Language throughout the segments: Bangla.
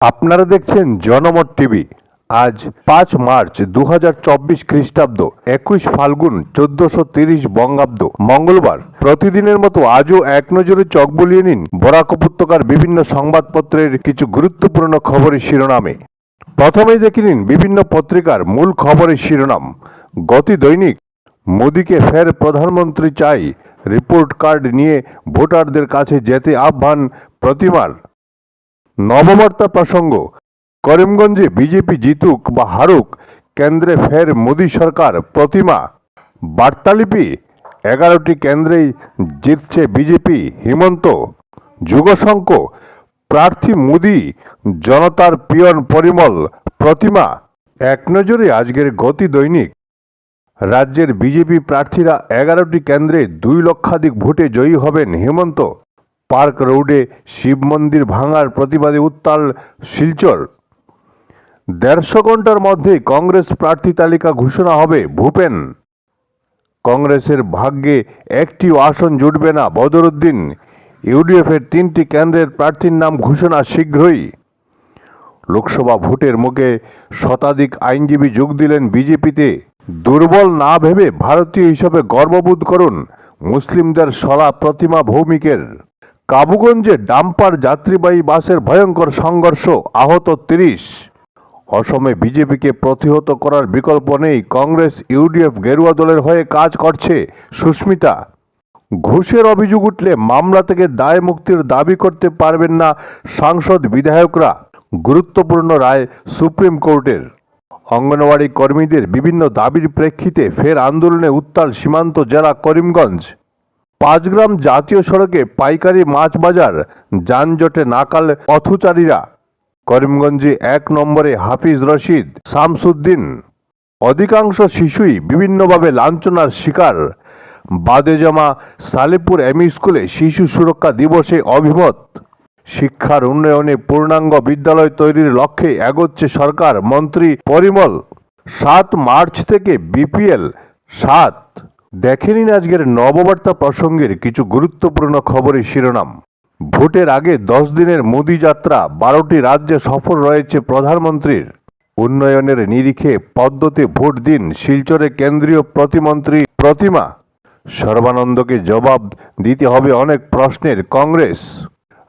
আপনারা দেখছেন জনমত টিভি। আজ পাঁচ মার্চ দু হাজার চব্বিশ খ্রিস্টাব্দ, একুশ ফাল্গুন চোদ্দশো তিরিশ বঙ্গাব্দ। মঙ্গলবার, প্রতিদিনের মতো আজও এক নজরে চক বুলিয়ে নিন বরাক উপত্যকার বিভিন্ন সংবাদপত্রের কিছু গুরুত্বপূর্ণ খবরের শিরোনামে। প্রথমেই দেখে নিন বিভিন্ন পত্রিকার মূল খবরের শিরোনাম। গতি দৈনিক, মোদীকে ফের প্রধানমন্ত্রী চাই, রিপোর্ট কার্ড নিয়ে ভোটারদের কাছে যেতে আহ্বান প্রতিমার। নববার্তা প্রসঙ্গ। করিমগঞ্জে বিজেপি জিতুক বা হারুক, কেন্দ্রে ফের মোদী সরকার প্রতিমা। বার্তালিপি, এগারোটি কেন্দ্রেই জিতছে বিজেপি, হিমন্ত। যুগশঙ্ক, প্রার্থী মোদী, জনতার পিয়ন পরিমল, প্রতিমা। এক নজরে আজকের গতি দৈনিক। রাজ্যের বিজেপি প্রার্থীরা এগারোটি কেন্দ্রে দুই লক্ষাধিক ভোটে জয়ী হবেন হেমন্ত। পার্ক রোডে শিব মন্দির ভাঙার প্রতিবাদে উত্তাল শিলচর। দেড়শো ঘণ্টার মধ্যে কংগ্রেস প্রার্থী তালিকা ঘোষণা হবে ভূপেন। কংগ্রেসের ভাগ্যে একটিও আসন জুটবে না বদরুদ্দিন। ইউডিএফের তিনটি কেন্দ্রের প্রার্থীর নাম ঘোষণা শীঘ্রই। লোকসভা ভোটের মুখে শতাধিক আইনজীবী যোগ দিলেন বিজেপিতে। দুর্বল না ভেবে ভারতীয় হিসাবে গর্ববোধ করুন মুসলিমদের সলা প্রতিমা ভৌমিকের। কাবুগঞ্জে ডাম্পার যাত্রীবাহী বাসের ভয়ঙ্কর সংঘর্ষ, আহত তিরিশ। অসমে বিজেপিকে প্রতিহত করার বিকল্প নেই, কংগ্রেস, ইউডিএফ গেরুয়া দলের হয়ে কাজ করছে সুস্মিতা। ঘুষের অভিযোগ উঠলে মামলা থেকে দায় মুক্তির দাবি করতে পারবেন না সাংসদ বিধায়করা, গুরুত্বপূর্ণ রায় সুপ্রিম কোর্টের। অঙ্গনওয়াড়ি কর্মীদের বিভিন্ন দাবির প্রেক্ষিতে ফের আন্দোলনে উত্তাল সীমান্ত জেলা করিমগঞ্জ। পাঁচগ্রাম জাতীয় সড়কে পাইকারি মাছ বাজার, যানজটে নাকাল পথচারীরা। করিমগঞ্জে এক নম্বরে হাফিজ রশিদ শামসুদ্দিন। অধিকাংশ শিশুই বিভিন্নভাবে লাঞ্ছনার শিকার। বাদেজামা সালেপুর এমই স্কুলে শিশু সুরক্ষা দিবসে অভিমত। শিক্ষার উন্নয়নে পূর্ণাঙ্গ বিদ্যালয় তৈরির লক্ষ্যে এগোচ্ছে সরকার মন্ত্রী পরিমল। সাত মার্চ থেকে বিপিএল সাত। দেখে নিন আজকের নববার্তা প্রসঙ্গের কিছু গুরুত্বপূর্ণ খবরের শিরোনাম। ভোটের আগে দশ দিনের মোদি যাত্রা, বারোটি রাজ্যে সফর রয়েছে প্রধানমন্ত্রীর। উন্নয়নের নিরিখে পদ্মতে ভোট দিন শিলচরে কেন্দ্রীয় প্রতিমন্ত্রী প্রতিমা। সর্বানন্দকে জবাব দিতে হবে অনেক প্রশ্নের কংগ্রেস।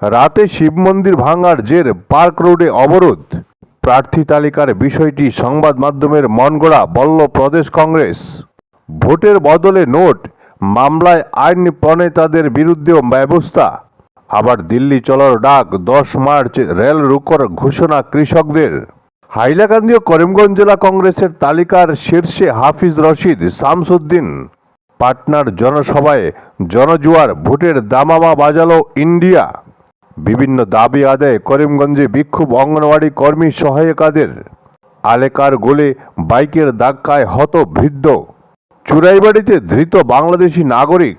রাতে শিব মন্দির ভাঙার জের, পার্ক রোডে অবরোধ। প্রার্থী তালিকার বিষয়টি সংবাদ মাধ্যমের মনগড়া, বলল প্রদেশ কংগ্রেস। ভোটের বদলে নোট, মামলায় আইন প্রণেতাদের বিরুদ্ধেও ব্যবস্থা। আবার দিল্লি চলার ডাক দশ মার্চ রেল রুকর ঘোষণা কৃষকদের। হাইলাকান্দি ও করিমগঞ্জ জেলা কংগ্রেসের তালিকার শীর্ষে হাফিজ রশিদ শামসুদ্দিন। পাটনার জনসভায় জনজুয়ার ভোটের দামামা বাজালো ইন্ডিয়া। বিভিন্ন দাবি আদায় করিমগঞ্জে বিক্ষোভ অঙ্গনওয়াড়ি কর্মী সহায়িকাদের। আলেকার গোলে বাইকের ধাক্কায় হত বৃদ্ধ চুরাইবাড়িতে ধৃত বাংলাদেশি নাগরিক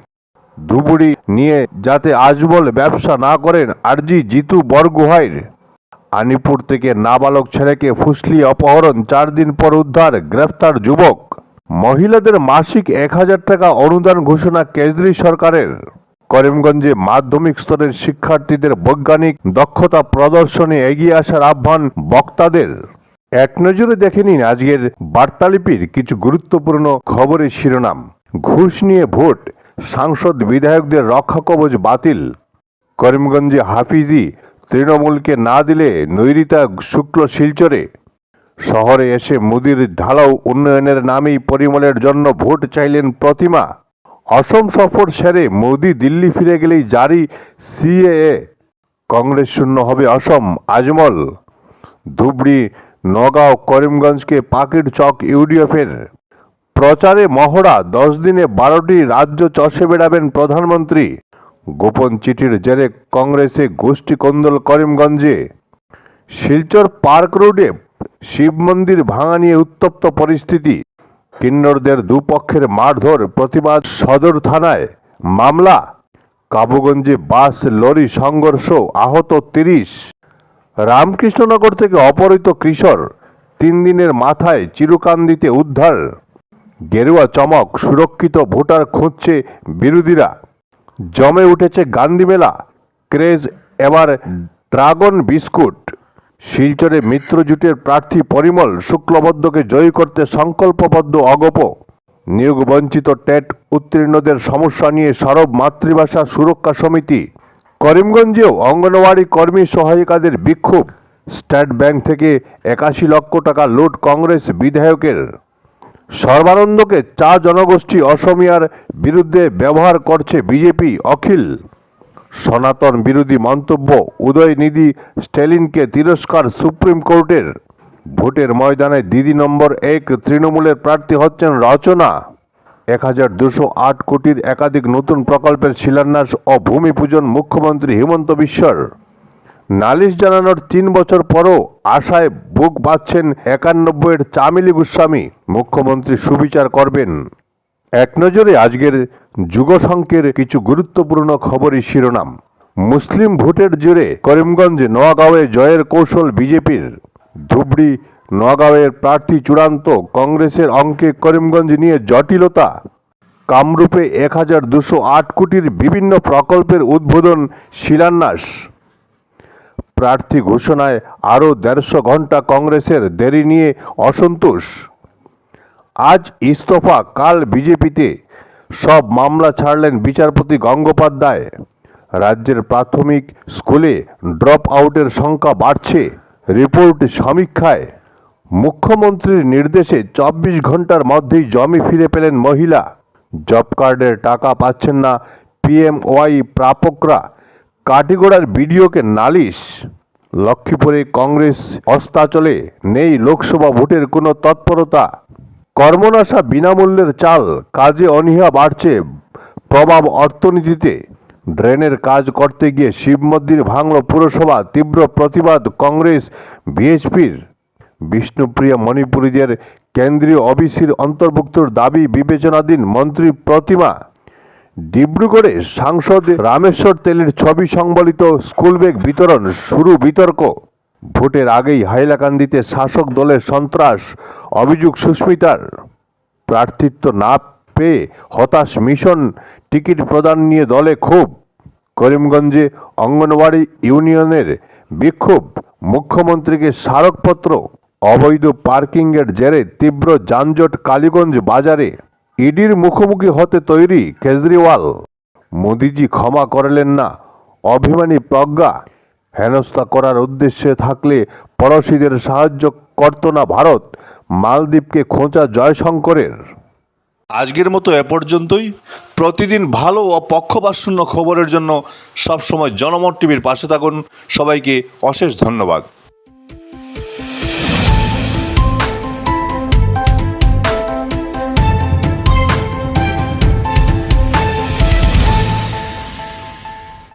ধুবুড়ি নিয়ে যাতে আজবল ব্যবসা না করেন আরজি জিতু বরগুহাইর। আনিপুর থেকে নাবালক ছেলেকে ফুসলি অপহরণ, চার দিন পর উদ্ধার, গ্রেফতার যুবক। মহিলাদের মাসিক এক হাজার টাকা অনুদান ঘোষণা কেজরি সরকারের। করিমগঞ্জে মাধ্যমিক স্তরের শিক্ষার্থীদের বৈজ্ঞানিক দক্ষতা প্রদর্শনে এগিয়ে আসার আহ্বান বক্তাদের। এক নজরে দেখে নিন আজকের বার্তালিপির কিছু গুরুত্বপূর্ণ খবরের শিরোনাম। ঘুষ নিয়ে ভোট, সাংসদ বিধায়কদের রক্ষা কবচ বাতিল। করিমগঞ্জে হাফিজি তৃণমূলকে না দিলে নৈরিতা শুক্ল শিলচরে। শহরে এসে মোদির ঢালাও উন্নয়নের নামেই পরিমলের জন্য ভোট চাইলেন প্রতিমা। অসম সফর সেরে মোদি দিল্লি ফিরে গেলেই জারি সিএএ। কংগ্রেস শূন্য হবে অসম, আজমল। ধুবড়ি নগাঁও করিমগঞ্জকে পাকির চক ইউডিএফের প্রচারে মহড়া, দশ দিনে বারোটি রাজ্য চষে বেড়াবেন প্রধানমন্ত্রী। গোপন চিঠির জেরে কংগ্রেসে গোষ্ঠী কোন্দল করিমগঞ্জে। শিলচর পার্ক রোডে শিব মন্দির ভাঙা নিয়ে উত্তপ্ত পরিস্থিতি। কিন্নরদের দুপক্ষের মারধর প্রতিবাদ সদর থানায় মামলা। কাবুগঞ্জে বাস, লরি, সংঘর্ষ, আহত তিরিশ। রামকৃষ্ণনগর থেকে অপহৃত কিশোর তিন দিনের মাথায় চিরকান্দিতে উদ্ধার। গেরুয়া চমক সুরক্ষিত ভোটার খুঁজছে বিরোধীরা। জমে উঠেছে গান্ধী মেলা, ক্রেজ এবার ড্রাগন বিস্কুট। শিলচরে মিত্রজোটের প্রার্থী পরিমল শুক্লবদ্ধকে জয়ী করতে সংকল্পবদ্ধ অগপ। নিয়োগ বঞ্চিত টেট উত্তীর্ণদের সমস্যা নিয়ে সরব মাতৃভাষা সুরক্ষা সমিতি। করিমগঞ্জেও অঙ্গনওয়াড়ি কর্মী সহায়িকাদের বিক্ষোভ। স্টেট ব্যাংক থেকে একাশি লক্ষ টাকা লুট কংগ্রেস বিধায়কের। সর্বানন্দকে চা জনগোষ্ঠী অসমিয়ার বিরুদ্ধে ব্যবহার করছে বিজেপি অখিল। সনাতন বিরোধী মন্তব্য উদয়নিধি স্ট্যালিনকে তিরস্কার সুপ্রিম কোর্টের। ভোটের ময়দানে দিদি নম্বর এক তৃণমূলের প্রার্থী হচ্ছেন রচনা। এক হাজার দুশো আট কোটির একাধিক নতুন প্রকল্পের শিলান্যাস ও ভূমি পূজন মুখ্যমন্ত্রী হিমন্ত বিশ্বর নালিশ জানানোর তিন বছর পরও আশায় বুক বাঁধছেন একানব্বইয়ের চামিলি গোস্বামী, মুখ্যমন্ত্রী সুবিচার করবেন। এক নজরে আজকের যুগসংকের কিছু গুরুত্বপূর্ণ খবরই শিরোনাম। মুসলিম ভোটের জোরে করিমগঞ্জ নোয়াগাঁওয়ে জয়ের কৌশল বিজেপির। ধুবড়ি নোয়াগাঁওয়ের প্রার্থী চূড়ান্ত কংগ্রেসের অঙ্কে করিমগঞ্জ নিয়ে জটিলতা। কামরূপে এক হাজার দুশো আট কোটির বিভিন্ন প্রকল্পের উদ্বোধন শিলান্যাস। প্রার্থী ঘোষণায় আরও দেড়শো ঘণ্টা কংগ্রেসের দেরি নিয়ে অসন্তোষ। আজ ইস্তফা, কাল বিজেপিতে। সব মামলা ছাড়লেন বিচারপতি গঙ্গোপাধ্যায়। রাজ্যের প্রাথমিক স্কুলে ড্রপ আউটের সংখ্যা বাড়ছে। রিপোর্ট সমীক্ষায়। মুখ্যমন্ত্রীর নির্দেশে চব্বিশ ঘণ্টার মধ্যেই জমি ফিরে পেলেন মহিলা। জব কার্ডের টাকা পাচ্ছেন না পিএমওয়াই প্রাপকরা। কাটিগড়ার বিডিওকে নালিশ। লক্ষ্মীপুরে কংগ্রেস অস্তাচলে নেই লোকসভা ভোটের কোনো তৎপরতা। কর্মনাশা বিনামূল্যের চাল, কাজে অনীহা বাড়ছে প্রভাব অর্থনীতিতে। ড্রেনের কাজ করতে গিয়ে শিব মন্দির ভাঙল পুরসভা, তীব্র প্রতিবাদ কংগ্রেস বিএসপির বিষ্ণুপ্রিয়া মণিপুরীদের কেন্দ্রীয় অবিসির অন্তর্ভুক্তর দাবি বিবেচনাধীন মন্ত্রী প্রতিমা। ডিব্রুগড়ে সাংসদ রামেশ্বর তেলের ছবি সংবলিত স্কুল ব্যাগ বিতরণ শুরু বিতর্ক। ভোটের আগেই হাইলাকান্দিতে শাসক দলের সন্ত্রাস, অভিযোগ সুস্মিতার। প্রার্থিত্ব না পেয়ে হতাশ মিশন টিকিট প্রদান নিয়ে দলে ক্ষোভ। করিমগঞ্জে অঙ্গনওয়াড়ি ইউনিয়নের বিক্ষোভ, মুখ্যমন্ত্রীকে স্মারকপত্র। অবৈধ পার্কিংয়ের জেরে তীব্র যানজট কালীগঞ্জ বাজারে। ইডির মুখোমুখি হতে তৈরি কেজরিওয়াল। মোদিজি ক্ষমা করলেন না। অভিমানী প্রজ্ঞা হেনস্থা করার উদ্দেশ্যে থাকলে পড়শিদের সাহায্য করত না ভারত। মালদ্বীপকে খোঁচা জয়শঙ্করের। আজকের মতো এ পর্যন্তই। প্রতিদিন ভালো ও পক্ষপাতশূন্য খবরের জন্য সবসময় জনমত টিভির পাশে থাকুন। সবাইকে অশেষ ধন্যবাদ।